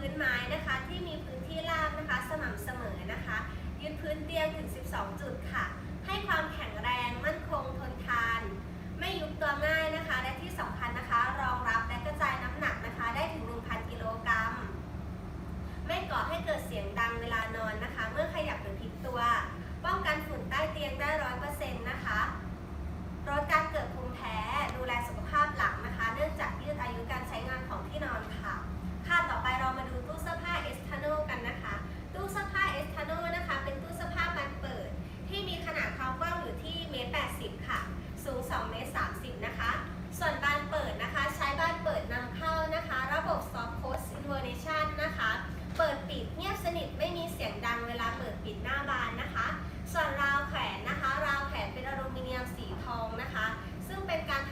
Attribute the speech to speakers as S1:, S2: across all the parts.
S1: พื้นไม้นะคะ ที่มีพื้นที่ราบนะคะ สม่ำเสมอนะคะ ยึดพื้นเตียงถึง 12 จุดค่ะ ให้ความแข็งแรงมั่นคงทนทาน ไม่ยุบตัวง่ายนะคะ และที่สำคัญนะคะ รองรับและกระจายน้ำหนักนะคะ ได้ถึง 1,000 กิโลกรัม ไม่ก่อให้เกิดเสียงดังเวลานอนนะคะ เมื่อขยับหรือพลิกตัว ป้องกันฝุ่นใต้เตียงได้ร้อยเปอร์เซ็นต์นะคะ ส่วนราวแขวนนะคะ ราวแขวนเป็นอลูมิเนียมสีทองนะคะ ซึ่งเป็นการ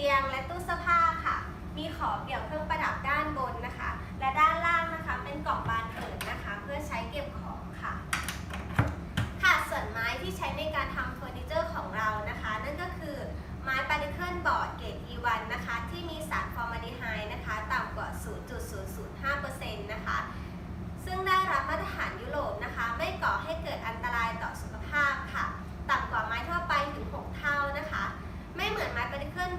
S1: เตียงและตู้เสื้อผ้าค่ะ มีขอบเกี่ยวเครื่องประดับด้านบนนะคะ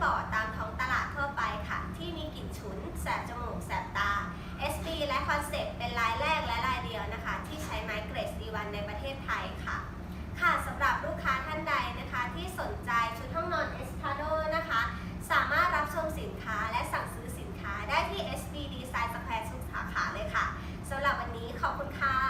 S1: บ่อตามท้องตลาดทั่วไปค่ะ ที่มีกลิ่นฉุน แสบจมูก แสบตา SB และคอนเซ็ปเป็นรายแรกและรายเดียวนะคะ ที่ใช้ไม้เกรดดีวันในประเทศไทยค่ะ ค่ะสำหรับลูกค้าท่านใดนะคะ ที่สนใจชุดห้องนอนเอสพาโดนะคะ สามารถรับชมสินค้าและสั่งซื้อสินค้าได้ที่ SB Design Square ทุกสาขาเลยค่ะสำหรับวันนี้ขอบคุณค่ะ